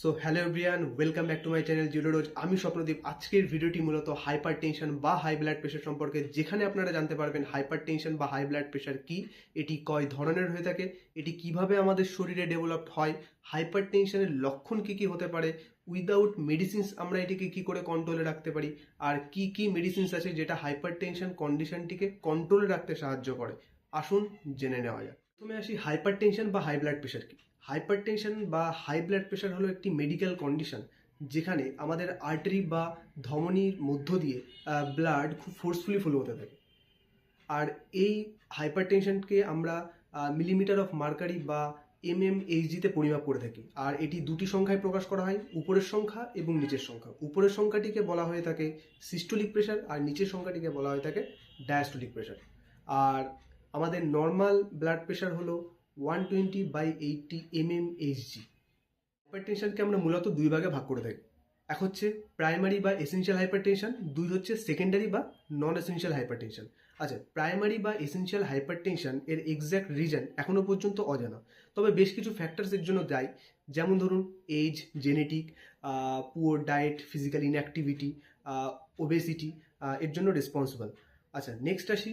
So hello everyone welcome back to my channel zero rose আমি স্বপ্নদীপ। আজকের ভিডিওটি মূলত হাইপার টেনশন বা হাই ব্লাড প্রেশার সম্পর্কে। যেখানে আপনারা জানতে পারবেন হাইপার টেনশন বা হাই ব্লাড প্রেশার কি, এটি কয় ধরনের হয়ে থাকে, এটি কীভাবে আমাদের শরীরে ডেভেলপড হয় হাইপার টেনশনের লক্ষণ কি কি হতে পারে উইদাউট মেডিসিনস আমরা এটিকে কি করে কন্ট্রোলে রাখতে পারি, আর কি কি মেডিসিনস আছে যেটা হাইপার টেনশন কন্ডিশনটিকে কন্ট্রোলে রাখতে সাহায্য করে। আসুন জেনে নেওয়া যাক। প্রথমে আসি হাইপার টেনশন বা হাই ব্লাড প্রেশার কি। হাইপার টেনশন বা হাই ব্লাড প্রেশার হলো একটি মেডিকেল কন্ডিশন, যেখানে আমাদের আর্টারি বা ধমনির মধ্য দিয়ে ব্লাড খুব ফোর্সফুলি ফ্লো হতে থাকে। আর এই হাইপারটেনশনকে আমরা মিলিমিটার অফ মার্কারি বা এম এম এইচজিতে পরিমাপ করে থাকি। আর এটি দুটি সংখ্যায় প্রকাশ করা হয়, উপরের সংখ্যা এবং নিচের সংখ্যা। উপরের সংখ্যাটিকে বলা হয়ে থাকে সিস্টোলিক প্রেশার, আর নিচের সংখ্যাটিকে বলা হয়ে থাকে ডায়াস্টোলিক প্রেশার। আর আমাদের নর্মাল ব্লাড প্রেশার হলো one twenty by eighty M M H G হাইপারটেনশনকে আমরা মূলত দুই ভাগে ভাগ করে থাকি। এক হচ্ছে প্রাইমারি বা এসেনশিয়াল হাইপারটেনশন দুই হচ্ছে সেকেন্ডারি বা নন এসেনশিয়াল হাইপারটেনশন আচ্ছা প্রাইমারি বা এসেনশিয়াল হাইপারটেনশন এর এক্স্যাক্ট রিজন এখনও পর্যন্ত অজানা। তবে বেশ কিছু ফ্যাক্টরস এর জন্য দায়ী। যেমন ধরুন age genetic poor diet physical inactivity obesity এর জন্য রেসপন্সিবল আচ্ছা নেক্সট আসি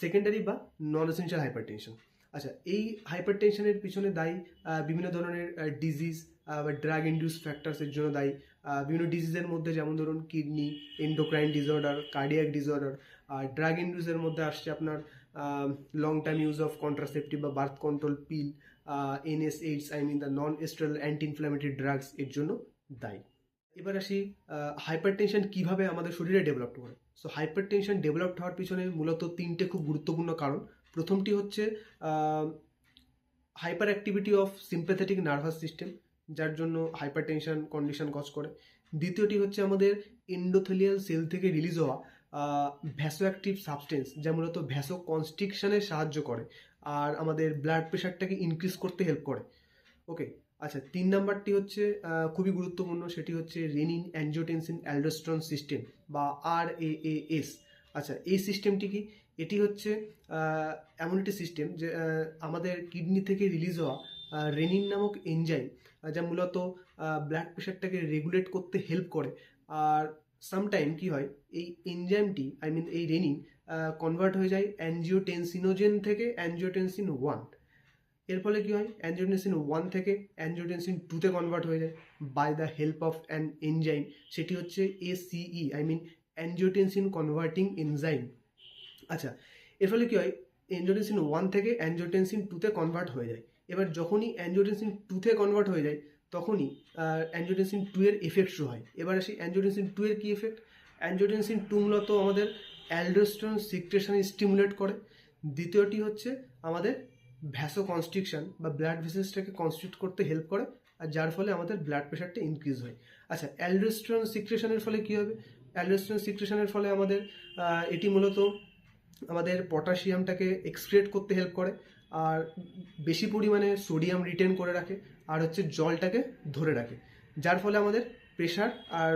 সেকেন্ডারি বা নন এসেনশিয়াল হাইপারটেনশন আচ্ছা এই হাইপার টেনশনের পিছনে দায়ী বিভিন্ন ধরনের ডিজিজ বা ড্রাগ ইন্ডিউস ফ্যাক্টরসের জন্য দায়ী বিভিন্ন ডিজিজের মধ্যে যেমন ধরুন kidney endocrine disorder cardiac disorder আর ড্রাগ ইন্ডিউসের মধ্যে আসছে আপনার long time use of contraceptive বা birth control pill NSAIDs I mean the non steroidal anti inflammatory drugs এর জন্য দায়ী। এবার আসি হাইপার টেনশন কীভাবে আমাদের শরীরে ডেভেলপ করে? সো হাইপার টেনশন ডেভেলপ হওয়ার পিছনে মূলত তিনটে খুব গুরুত্বপূর্ণ কারণ। প্রথমটি হচ্ছে hyperactivity of sympathetic nervous system যার জন্য হাইপার টেনশন কন্ডিশন কজ করে। দ্বিতীয়টি হচ্ছে আমাদের এন্ডোথেলিয়াল সেল থেকে রিলিজ হওয়া ভ্যাসো অ্যাক্টিভ সাবস্টেন্স যা মূলত ভ্যাসো কনস্ট্রিকশনে সাহায্য করে, আর আমাদের ব্লাড প্রেশারটাকে ইনক্রিজ করতে হেল্প করে। ওকে আচ্ছা তিন নাম্বারটি হচ্ছে খুবই গুরুত্বপূর্ণ, সেটি হচ্ছে রেনিন অ্যাঞ্জিওটেনসিন অ্যালডোস্ট্রন সিস্টেম বা আর এ এস আচ্ছা এই সিস্টেমটি কি? এটি হচ্ছে এমন একটি সিস্টেম যে আমাদের কিডনি থেকে রিলিজ হওয়া রেনিন নামক এনজাইম যা মূলত ব্লাড প্রেশারটাকে রেগুলেট করতে হেল্প করে। আর সামটাইম কি হয়, এই এনজাইমটি আই মিন এই রেনিন কনভার্ট হয়ে যায় অ্যানজিওটেনসিনোজেন থেকে অ্যানজিওটেনসিন ওয়ানের ফলে কী হয় অ্যানজিওটেনসিন ওয়ান থেকে অ্যানজিওটেনসিন টুতে কনভার্ট হয়ে যায় by the help of an enzyme সেটি হচ্ছে ACE I mean angiotensin converting enzyme আচ্ছা এর ফলে কী হয়? অ্যানজিওটেনসিন ওয়ান থেকে অ্যানজিওটেনসিন টুতে কনভার্ট হয়ে যায়। এবার যখনই অ্যানজিওটেনসিন টুতে কনভার্ট হয়ে যায়, তখনই অ্যানজিওটেনসিন টু এর এফেক্ট শুরু হয়। এবার আসি অ্যানজিওটেনসিন টু এর কী এফেক্ট অ্যানজিওটেনসিন টু মূলত আমাদের অ্যালডোস্টোন সিক্রেশন স্টিমুলেট করে। দ্বিতীয়টি হচ্ছে আমাদের ভ্যাসো কনস্ট্রিকশন বা ব্লাড ভেসেলসটাকে কনস্ট্রিক্ট করতে হেল্প করে, আর যার ফলে আমাদের ব্লাড প্রেশারটা ইনক্রিজ হয়। আচ্ছা অ্যালডোস্টোন সিক্রেশনের ফলে কী হবে? অ্যালডোস্টোন সিক্রেশনের ফলে আমাদের এটি মূলত আমাদের পটাশিয়ামটাকে এক্সক্রিয়েট করতে হেল্প করে, আর বেশি পরিমাণে সোডিয়াম রিটেন করে রাখে, আর হচ্ছে জলটাকে ধরে রাখে। যার ফলে আমাদের প্রেশার আর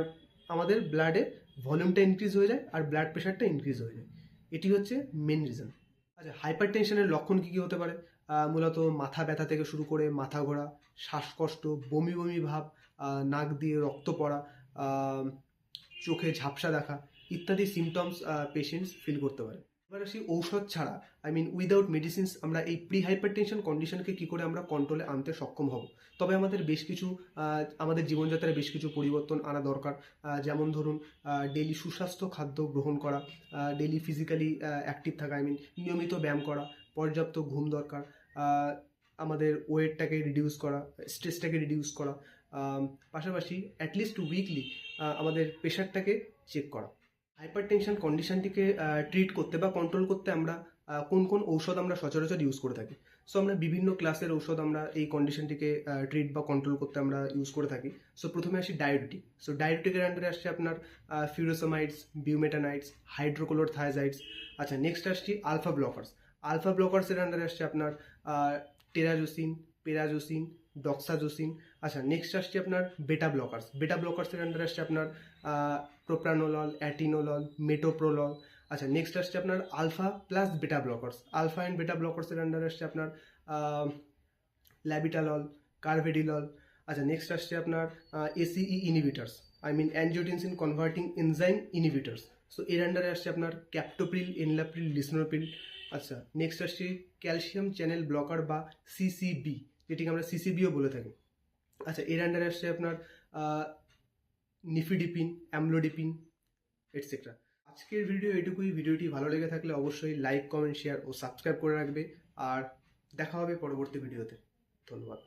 আমাদের ব্লাডে ভলিউমটা ইনক্রিজ হয়ে যায়, আর ব্লাড প্রেশারটা ইনক্রিজ হয়ে যায়। এটি হচ্ছে মেন রিজন আচ্ছা হাইপার টেনশনের লক্ষণ কী কী হতে পারে? মূলত মাথা ব্যথা থেকে শুরু করে মাথা ঘোরা, শ্বাসকষ্ট, বমি বমি ভাব নাক দিয়ে রক্ত পড়া চোখে ঝাপসা দেখা ইত্যাদি সিমটমস পেশেন্টস ফিল করতে পারে। এবার আসি ঔষধ ছাড়া। আই মিন উইদাউট মেডিসিনস আমরা এই প্রি হাইপার টেনশন কন্ডিশনকে কী করে আমরা কন্ট্রোলে আনতে সক্ষম হব? তবে আমাদের বেশ কিছু আমাদের জীবনযাত্রায় বেশ কিছু পরিবর্তন আনা দরকার। যেমন ধরুন ডেলি সুস্বাস্থ্য খাদ্য গ্রহণ করা ডেলি ফিজিক্যালি অ্যাক্টিভ থাকা আই মিন নিয়মিত ব্যায়াম করা, পর্যাপ্ত ঘুম দরকার আমাদের ওয়েটটাকে রিডিউস করা স্ট্রেসটাকে রিডিউস করা পাশাপাশি অ্যাটলিস্ট উইকলি আমাদের প্রেশারটাকে চেক করা। হাইপার টেনশন কন্ডিশনটিকে ট্রিট করতে বা কন্ট্রোল করতে আমরা কোন কোন ঔষধ আমরা সচরাচর ইউজ করে থাকি। সো আমরা বিভিন্ন ক্লাসের ঔষধ আমরা এই কন্ডিশনটিকে ট্রিট বা কন্ট্রোল করতে আমরা ইউজ করে থাকি। সো প্রথমে আসি ডায়োটিক সো ডায়োটিকের আন্ডারে আসছে আপনার ফিউরোসোমাইডস বিউমেটানাইটস হাইড্রোকোলোর থায়াজাইডস আচ্ছা নেক্সট আসছি আলফা ব্লকার্স আলফা ব্লকার্সের আন্ডারে আসছে আপনার টেরাজোসিন পেরাজোসিন ডক্সাজোসিন আচ্ছা নেক্সট আসছে আপনার বেটা ব্লকার্স বেটা ব্লকার্সের আন্ডারে আসছে আপনার প্রোপ্রানোলল অ্যাটিনোলল মেটোপ্রোলল আচ্ছা নেক্সট আসছে আপনার alpha plus beta blockers alpha and beta ব্লকার্সের আন্ডারে আসছে আপনার ল্যাবিটালল কার্ভেডিলল আচ্ছা নেক্সট আসছে আপনার ACE inhibitors I mean angiotensin converting enzyme inhibitors so এর আন্ডারে আসছে আপনার ক্যাপ্টোপ্রিল এনলাপ্রিল লিসনোপ্রিল আচ্ছা নেক্সট আসছে ক্যালসিয়াম চ্যানেল ব্লকার বা সিসিবি যেটিকে আমরা সিসিবিও বলে থাকি। আচ্ছা এর আন্ডারে আসছে আপনার নিফিডিপিন অ্যামলোডিপিন এটসেট্রা আজকের ভিডিও এটুকুই। ভিডিওটি ভালো লেগে থাকলে অবশ্যই লাইক কমেন্ট শেয়ার ও সাবস্ক্রাইব করে রাখবে। আর দেখা হবে পরবর্তী ভিডিওতে ধন্যবাদ।